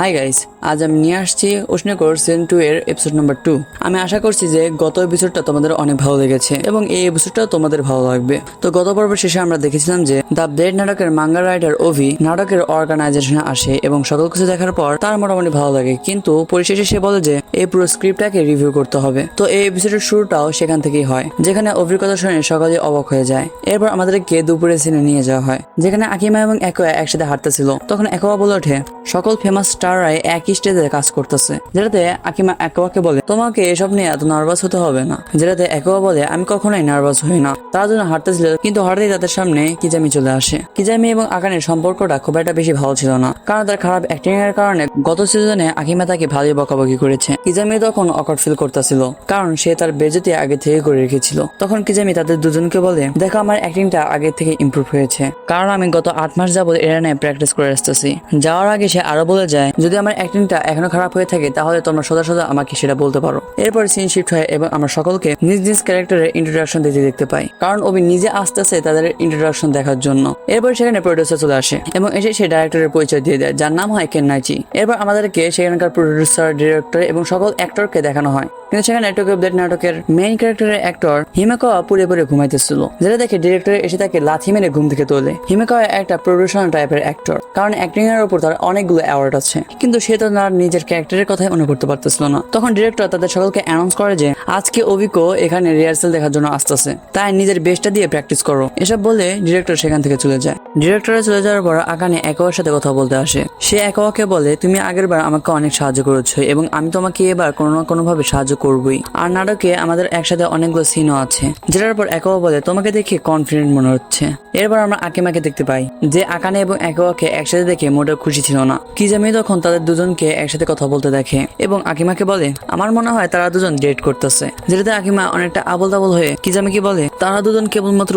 Hi guys আজ আমি নিয়ে আসছি উষ্ণকর সিজন টু এর এপিসোড নাম্বার টু আমি আশা করছি যে গত এপিসোডটা তোমাদের অনেক ভালো লেগেছে এবং এই এপিসোডটাও তোমাদের ভালো লাগবে। তো গত পর্বের শেষে আমরা দেখেছিলাম যে দ্য ব্লেড নাটকের মাঙ্গা রাইটার ওভি নাটকের অর্গানাইজেশনে আসে এবং সকল কিছু দেখার পর তার মোটামুটি ভালো লাগে। কিন্তু পরিশেষে সে বলে যে এই পুরো স্ক্রিপ্টটাকে রিভিউ করতে হবে। তো এই এপিসোডের শুরুটাও সেখান থেকেই হয়, যেখানে অভির কথা শুনে সকালে অবাক হয়ে যায়। এরপর আমাদেরকে দুপুরে সিনে নিয়ে যাওয়া হয়, যেখানে আকিমা এবং একোয়া একসাথে হাঁটতেছিল। তখন একোয়া বলে ওঠে, সকল ফেমাস স্টাররাই একই স্টেজে কাজ করতেছে। যেটাতে আকিমা একোয়াকে বলে, তোমাকে এসব নিয়ে এত নার্ভাস হতে হবে না। যেটাতে একোয়া বলে, আমি কখনোই নার্ভাস হই না। তারা জন্য হাঁটতেছিল, কিন্তু হঠাৎই তাদের সামনে কিজামি চলে আসে। কিজামি এবং আকানের সম্পর্কটা খুব একটা বেশি ভালো ছিল না, কারণ তার খারাপ অ্যাক্টিং এর কারণে গত সিজনে আকিমা তাকে ভালোই বকাবকি করেছে। কিজামি তখন অকট ফিল করতেছিল, কারণ সে তার বেজতি আগে থেকে করে রেখেছিল। তখন কিজামি তাদের দুজনকে বলে, দেখো, আমার অ্যাক্টিংটা আগে থেকে ইম্প্রুভ হয়েছে। কারণ আমি গত আট মাস যাবত এটা নিয়ে প্র্যাকটিস করে আসতেছি। যাওয়ার আগে সে আরও বলে যায় যদি আমার অ্যাক্টিংটা এখনও খারাপ হয়ে থাকে, তাহলে তোমরা সোজা সোজা আমাকে সেটা বলতে পারো। এরপর সিন শিফট হয় এবং আমরা সকলকে নিজ নিজ ক্যারেক্টারের ইন্ট্রোডাকশন দিতে দেখতে পাই, কারণ অভি নিজে আসতেছে তাদের ইন্ট্রোডাকশন দেখার জন্য। এরপর সেখানে প্রডিউসার চলে আসে এবং এসে সে ডাইরেক্টরের পরিচয় দিয়ে দেয়, যার নাম হয় কেন্নাইচি এরপর আমাদেরকে সেখানকার প্রডিউসার ডিরেক্টর এবং সকল অ্যাক্টরকে দেখানো হয়। কিন্তু সেখানে টোকিও ব্লেড নাটকের মেইন ক্যারেক্টারের অ্যাক্টর হিমেকাওয়া পুরে পুরে ঘুমাইতেছিল। যেটা দেখে ডিরেক্টর এসে তাকে লাথি মেরে ঘুম থেকে তোলে। হিমেকাওয়া একটা প্রফেশনাল টাইপের অ্যাক্টর কারণ অ্যাক্টিং এর উপর তার অনেকগুলো অ্যাওয়ার্ড আছে। কিন্তু সে তো তার নিজের ক্যারেক্টারের কথাই মনে করতে পারতেছিল না। তখন ডিরেক্টর তাদের সকলকে অ্যানাউন্স করে যে, আজকে অভিকো এখানে রিহার্সাল দেখার জন্য আসতেছে। তাই নিজের বেস্টটা দিয়ে প্র্যাকটিস করো। এসব বলে ডিরেক্টর সেখান থেকে চলে যায়। ডিরেক্টরে চলে যাওয়ার পর আকানে একোয়ার সাথে কথা বলতে আসে। সে একোয়াকে বলে, তুমি আগের বার আমাকে অনেক সাহায্য করেছ এবং আমি তোমাকে এবার কোনো না কোনো ভাবে সাহায্য করবই। আর নাটকে আমাদের একসাথে অনেকগুলো সিনও আছে, যেটার পর একোয়া বলে, তোমাকে দেখে কনফিডেন্ট মনে হচ্ছে। এরপর আমরা আকিমাকে দেখতে পাই, যে আকানে এবং একোয়াকে একসাথে দেখে মোটেও খুশি ছিল না। কি কিজামি তখন তাদের দুজনকে একসাথে কথা বলতে দেখে এবং আকিমাকে বলে, আমার মনে হয় তারা দুজন ডেট করতেছে। যেটাতে আকিমা অনেকটা আবল তাবল হয়ে কিজামিকে বলে, তারা দুজন কেবলমাত্র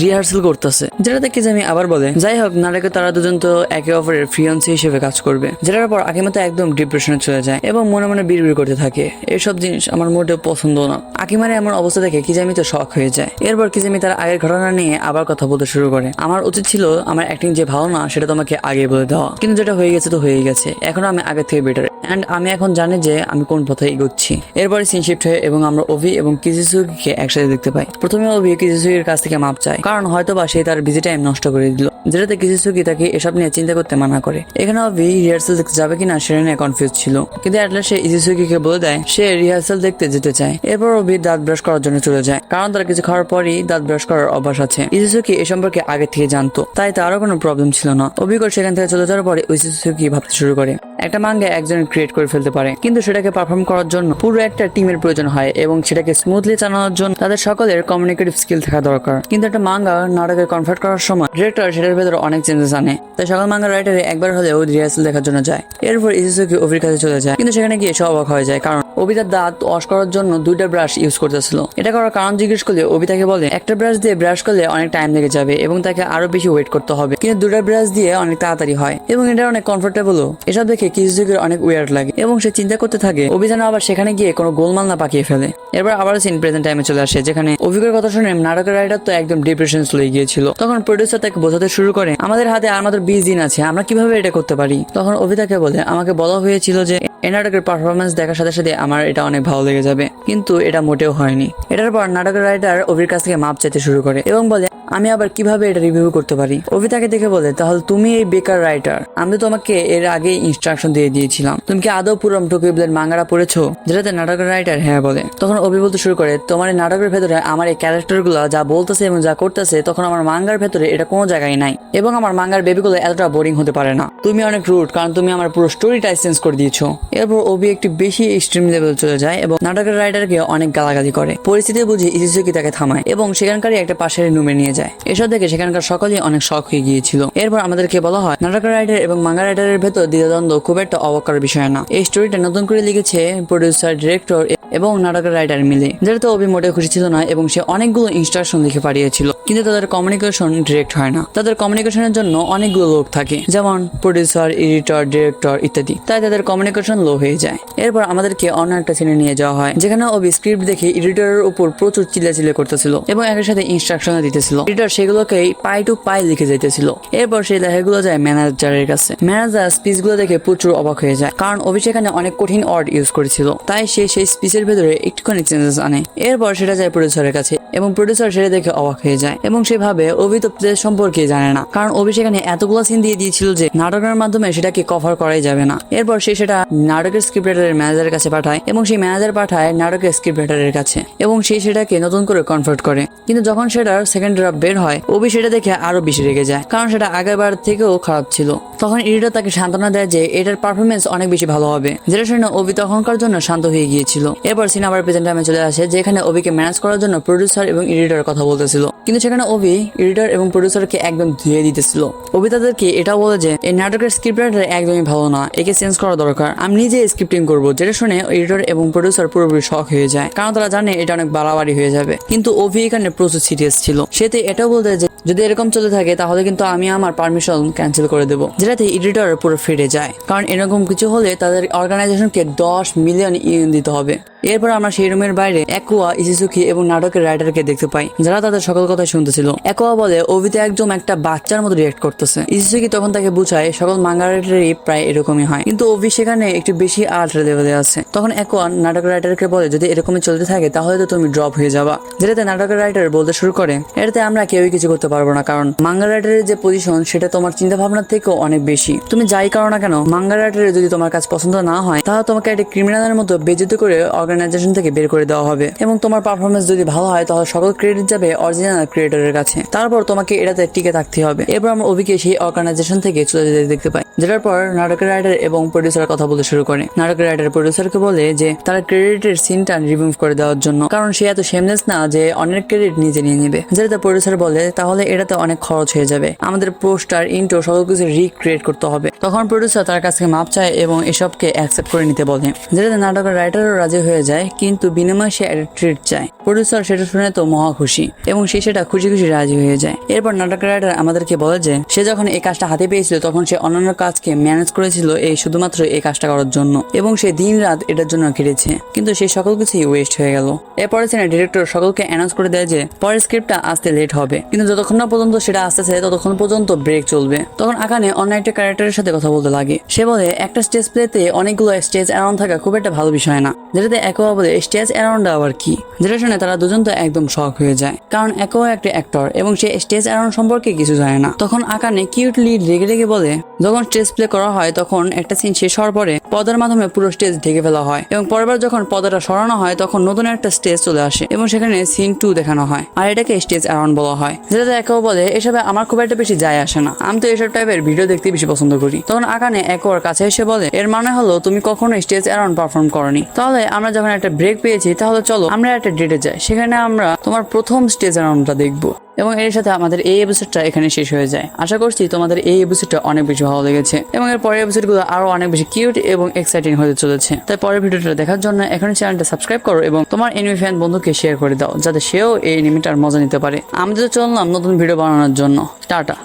রিহার্সাল করতেছে। যেটাতে কিজামি আবার বলে, যাই হোক নাটকে তারা দুজন তো একে অপরের ফ্রিয়ন্সি হিসেবে কাজ করবে। যেটার পর আকিমা তো একদম ডিপ্রেশনে চলে যায় এবং মনে মনে বিড়বিড় করতে থাকে, এসব জিনিস আমার মোটেও পছন্দ না। আকিমার এমন অবস্থা দেখে কিজামি তো শখ হয়ে যায়। এরপর কিজামি তার আগের ঘটনা নিয়ে আবার কথা বলতে শুরু করে, আমার উচিত ছিল আমার অ্যাক্টিং যে ভালো না, সেটা তোমাকে আগে বলে দেওয়া। কিন্তু যেটা হয়ে গেছে তো হয়ে গেছে। এখন আমি আগে থেকে বেটার অ্যান্ড আমি এখন জানি যে আমি কোন পথে এগোচ্ছি। এরপরে সিন শিফট হয়ে এবং আমরা অভি এবং কিজিসুকে একসাথে দেখতে পাই। প্রথমে অভি কিজিসুকির কাছ থেকে মাপ চায়। কারণ হয়তো বা সে তার বিজি টাইম নষ্ট করে দিল। যেটাতে কিছু কিজিসুকি তাকে এসব নিয়ে চিন্তা করতে মানা করে। এখানে অভি রিহার্সাল দেখতে যাবে কিনা সেটা নিয়ে কনফিউজ ছিল। কিন্তু অ্যাটলাস সে ইজিসুকিকে বলে দেয়, সে রিহার্সাল দেখতে যেতে চায়। এরপর অভি দাঁত ব্রাশ করার জন্য চলে যায়। কারণ তার কিছু খাওয়ার পরই দাঁত ব্রাশ করার অভ্যাস আছে। ইজিসুকি এ সম্পর্কে আগে থেকে জানতো, তাই তারও কোনো প্রবলেম ছিল না। অভিজ্ঞ সেখান থেকে চলে যাওয়ার পরে ইজিসুকি ভাবতে শুরু করে। একটা মাঙ্গা একজন ক্রিয়েট করে ফেলতে পারে। কিন্তু সেটাকে পারফর্ম করার জন্য পুরো একটা টিমের প্রয়োজন হয় এবং সেটাকে স্মুথলি চালানোর জন্য তাদের সকলের কমিউনিকেটিভ স্কিল থাকা দরকার। কিন্তু একটা মাঙ্গা নাটকে কনভার্ট করার সময় ডিরেক্টর সেটার ভেতরে অনেক চেঞ্জেস আনে। তাই সকল মাঙ্গা রাইটারে একবার হলেও রিহার্সেল দেখার জন্য যায়। এরপর ইজিসুকি অভির কাছে চলে যায়। কিন্তু সেখানে গিয়ে সব অবাক হয়ে যায় কারণ অভি তার দাঁত ওয়াশ করার জন্য দুইটা ব্রাশ ইউজ করতেছিল। এটা করার কারণ জিজ্ঞেস করলে অভি তাকে বলে, একটা ব্রাশ দিয়ে ব্রাশ করলে অনেক টাইম লেগে যাবে এবং তাকে আরও বেশি ওয়েট করতে হবে। কিন্তু দুটা ব্রাশ দিয়ে অনেক তাড়াতাড়ি হয় এবং এটা অনেক কমফোর্টেবলও এসব দেখে কিজিজুকের অনেক উইয়ার্ড লাগে এবং সে চিন্তা করতে থাকে অভিযান আবার সেখানে গিয়ে কোনো গোলমাল না পাকিয়ে ফেলে। এরপর আবার সিন প্রেজেন্ট টাইমে চলে আসে, যেখানে অভিজ্ঞের কথা শুনে নাটকের রাইটার তো একদম ডিপ্রেশন চলে গিয়েছিল। তখন প্রডিউসার তাকে বোঝাতে শুরু করে, আমাদের হাতে আর মাত্র বিশ দিন আছে, আমরা কীভাবে এটা করতে পারি? তখন অভি তাকে বলে, আমাকে বলা হয়েছিল যে এই নাটকের পারফরমেন্স দেখার সাথে সাথে আমার এটা অনেক ভালো লেগে যাবে। কিন্তু এটা মোটেও হয়নি। এটার পর নাটকের রাইটার অভির কাছ থেকে মাপ চাইতে শুরু করে এবং বলে আমি আবার কীভাবে এটা রিভিউ করতে পারি? অভি তাকে দেখে বলে, তাহলে তুমি এই বেকার রাইটার আমি তোমাকে এর আগে ইনস্ট্রাকশন দিয়ে দিয়েছিলাম। তুমি কি আদৌ পুরম টোকিও ব্লেড মাঙ্গারা পড়েছো? যেটাতে নাটকের রাইটার হ্যাঁ বলে। তখন অভি বলতে শুরু করে, তোমার এই নাটকের ভেতরে আমার এই ক্যারেক্টারগুলো যা বলতেছে এবং যা করতেছে, তখন আমার মাঙ্গার ভেতরে এটা কোনো জায়গায় নাই। এবং আমার মাঙ্গার বেবিগুলো এতটা বোরিং হতে পারে না। তুমি অনেক রুট কারণ তুমি আমার পুরো স্টোরিটা চেঞ্জ করে দিয়েছ। এরপর অভি একটি বেশি এক্সট্রিম লেভেল চলে যায় এবং নাটকের রাইটারকে অনেক গালাগালি করে। পরিস্থিতি বুঝে ইজিজুকি তাকে থামায় এবং সেখানকারই একটা পাশের রুমে নিয়ে যায়। এসব দেখে সেখানকার সকলেই অনেক শখ হয়ে গিয়েছিল। এরপর আমাদেরকে বলা হয়, নাটক রাইডার এবং মাঙ্গা রাইটারের ভেতর দ্বিধাদ্বন্দ্ব খুব একটা অবকার বিষয় না। এই স্টোরিটা নতুন করে লিখেছে প্রডিউসার ডিরেক্টর এবং নাটকের রাইটার মিলে যেটাতে অভি মোটেও খুশি ছিল না এবং সে অনেকগুলো ইনস্ট্রাকশন লিখে পাঠিয়েছিল, কিন্তু তাদের কমিউনিকেশন ডিরেক্ট হয় না। তাদের কমিউনিকেশনের জন্য অনেকগুলো লোক থাকে, যেমন প্রডিউসার এডিটর ডিরেক্টর ইত্যাদি। তাই তাদের কমিউনিকেশন লো হয়ে যায়। এরপর আমাদেরকে অন্য একটা সিনে নিয়ে যাওয়া হয়, যেখানে অভি স্ক্রিপ্ট দেখে এডিটরের উপর প্রচুর চিল্লাচিল্লি করতেছিল এবং একের সাথে ইনস্ট্রাকশন দিতেছিল। এডিটর সেগুলোকে পাই টু পাই লিখে যাইতেছিল। এরপর সেই লেখাগুলো যায় ম্যানেজারের কাছে। ম্যানেজার স্পিচগুলো দেখে প্রচুর অবাক হয়ে যায়, কারণ অভি সেখানে অনেক কঠিন ওয়ার্ড ইউজ করেছিল। তাই সে সেই স্পিচের ভেতরে একটুখানি চেঞ্জেস আনে। এরপর সেটা যায় প্রডিউসারের কাছে এবং প্রডিউসার সেটা দেখে অবাক হয়ে যায় এবং সেভাবে অভি তো সম্পর্কে জানে না। কারণ অভি সেখানে এতগুলো সিন দিয়ে দিয়েছিল যে নাটকের মাধ্যমে সেটাকে কভার করাই যাবে না। এরপর সে সেটা নাটকের স্ক্রিপ্ট ম্যানেজারের কাছে পাঠায় এবং সেই ম্যানেজার পাঠায় নাটকের স্ক্রিপ্ট কাছে এবং সে সেটাকে নতুন করে কনভার্ট করে। কিন্তু যখন সেটার সেকেন্ড ড্রাফট বের হয়, অভি সেটা দেখে আরও বেশি রেগে যায়, কারণ সেটা আগেরবার থেকেও খারাপ ছিল। তখন এডিটর তাকে সান্ত্বনা দেয় যে এটার পারফরমেন্স অনেক বেশি ভালো হবে যেটা শুনে অভি তখনকার জন্য শান্ত হয়ে গিয়েছিল। এরপর সিন আবার প্রেজেন্ট টাইমে চলে আসে, যেখানে অভিকে ম্যানেজ করার জন্য প্রডিউসার এবং এডিটর কথা বলতেছিল। কিন্তু সেখানে অভি এডিটর এবং প্রডিউসারকে একদম ধুয়ে দিতেছিল। অভি তাদেরকে এটা বলে যে, এই নাটকের স্ক্রিপ্ট রাইটার একদমই ভালো না, একে চেঞ্জ করা দরকার। আমি নিজে স্ক্রিপ্টিং করব, যেটা শুনে এডিটর এবং প্রডিউসার পুরোপুরি শখ হয়ে যায়। কারণ তারা জানে এটা অনেক বাড়াবাড়ি হয়ে যাবে। কিন্তু অভি এখানে প্রচুর সিরিয়াস ছিল। সেতে এটাও বলতে যে, যদি এরকম চলতে থাকে, তাহলে কিন্তু আমি আমার পারমিশন ক্যান্সেল করে দেবো। যেটাতে এডিটর পুরো ফিরে যায়। কারণ এরকম কিছু হলে তাদের অর্গানাইজেশনকে দশ মিলিয়ন ইউন দিতে হবে। এরপর আমরা সেই রুমের বাইরে একুয়া ইসিসুকি এবং নাটকের রাইটারকে দেখতে পাই, যারা তাদের সকল কথা শুনতেছিল। একুয়া বলে, অভিতে একদম একটা বাচ্চার মতো রিয়েক্ট করতেছে। ইসিসুকি তখন তাকে বুঝায়, সকল মাঙ্গা রাইটারই প্রায় এরকমই হয়। কিন্তু অভি সেখানে একটু বেশি আর্ট লেভেলে আছে। তখন একুয়া নাটকের রাইটারকে বলে, যদি এরকমই চলতে থাকে, তাহলে তো তুমি ড্রপ হয়ে যাবা। যেটাতে নাটকের রাইটার বলতে শুরু করে, এটাতে আমরা কেউই কিছু করতে পারব না, কারণ মাঙ্গা রাইটারের যে পজিশন সেটা তোমার চিন্তা ভাবনার থেকেও অনেক বেশি। তুমি যাই কারও না কেন মাঙ্গা রাইটারের যদি তোমার কাজ পছন্দ না হয়, তাহলে তোমাকে একটা ক্রিমিনালের মতো বেজিত করে অর্গানাইজেশন থেকে বের করে দেওয়া হবে। এবং তোমার পারফরমেন্স যদি ভালো হয়, তাহলে সকল ক্রেডিট যাবে অরিজিনাল ক্রিয়েটরের কাছে। তারপর তোমাকে এটাতে টিকে থাকতে হবে। এরপর আমরা অভিকে সেই অর্গানাইজেশন থেকে চলে যেতে দেখতে পাই। যেটার পর নাটকের রাইটার এবং প্রডিউসার কথা বলতে শুরু করে। নাটকের রাইটার প্রডিউসারকে বলে যে, তারা ক্রেডিটের সিনটা রিমুভ করে দেওয়ার জন্য। কারণ সে এত শেমলেস না যে অনেক ক্রেডিট নিজে নিয়ে নেবে। যেটাতে প্রডিউসার বলে, তাহলে এটাতে অনেক খরচ হয়ে যাবে। আমাদের পোস্টার ইন্টো সকল কিছু রিক্রিয়েট করতে হবে। তখন প্রডিউসার তার কাছ মাপ চায় এবং এসবকে অ্যাকসেপ্ট করে নিতে বলে। যেটাতে নাটকের রাইটারও রাজি হয়ে যায়, কিন্তু বিনিময়ে সে একটা ট্রিট চায়। প্রডিউসার সেটা শুনে তো মহা খুশি, এবং সে সেটা খুশি খুশি রাজি হয়ে যায়। এরপর নাটকের রাইটার আমাদেরকে বলে যে, সে যখন এই কাজটা হাতে পেয়েছিল, তখন সে অন্যান্য কাজকে ম্যানেজ করেছিল এই শুধুমাত্র এই কাজটা করার জন্য, এবং সে দিন রাত এটার জন্য কেটেছে কিন্তু সেই সকল কিছুই ওয়েস্ট হয়ে গেল। এরপরে সিনে ডিরেক্টর সকলকে অ্যানাউন্স করে দেয় যে, পরের স্ক্রিপ্টটা আসতে লেট হবে। কিন্তু যতক্ষণ না পর্যন্ত সেটা আসতেছে ততক্ষণ পর্যন্ত ব্রেক চলবে। তখন আকানে অন্য একটা ক্যারেক্টারের সাথে কথা বলতে লাগে। সে বলে, একটা স্টেজ প্লেতে অনেকগুলো স্টেজ অ্যারাউন্ড থাকা খুব একটা ভালো বিষয় না, যেটাতে একোয়া বলে স্টেজ অ্যারাউন্ড আবার কি? যেটা শুনে তারা দুজন তো একদম শখ হয়ে যায়। কারণ একোয়া একটা অ্যাক্টর এবং সে স্টেজ অ্যারাউন্ড সম্পর্কে কিছু জানে না। তখন আকানে কিউটলি রেগে রেগে বলে, যখন স্টেজ প্লে করা হয়, তখন একটা সিন শেষ হওয়ার পরে পদের মাধ্যমে পুরো স্টেজ ঢেকে ফেলা হয় এবং পরেরবার যখন পদাটা সরানো হয়, তখন নতুন একটা স্টেজ চলে আসে এবং সেখানে সিন টু দেখানো হয়। আর এটাকে স্টেজ অ্যারাউন্ড বলা হয়। যেটাতে একেও বলে, এসবে আমার খুব একটা বেশি যায় আসে না। আমি তো এসব টাইপের ভিডিও দেখতে বেশি পছন্দ করি। তখন আকানে একোর কাছে এসে বলে, এর মানে হলো তুমি কখনো স্টেজ অ্যারাউন্ড পারফর্ম করনি। তাহলে আমরা যখন একটা ব্রেক পেয়েছি, তাহলে চলো আমরা একটা ডেটে যাই। সেখানে আমরা তোমার প্রথম স্টেজ অ্যারাউন্ডটা দেখব। এবং এর সাথে আমাদের এই এপিসোডটা এখানে শেষ হয়ে যায়। আশা করছি তোমাদের এই এপিসোডটা অনেক বেশি ভালো লেগেছে। এবং এর পরের এপিসোডগুলো আরও অনেক বেশি কিউট এবং এক্সাইটিং হতে চলেছে। তাই পরের ভিডিওটা দেখার জন্য এখন চ্যানেলটা সাবস্ক্রাইব করো এবং তোমার এনিমি ফ্যান বন্ধুকে শেয়ার করে দাও, যাতে সেও এই এনিমিটার মজা নিতে পারে। আমি তো চললাম নতুন ভিডিও বানানোর জন্য। টাটা।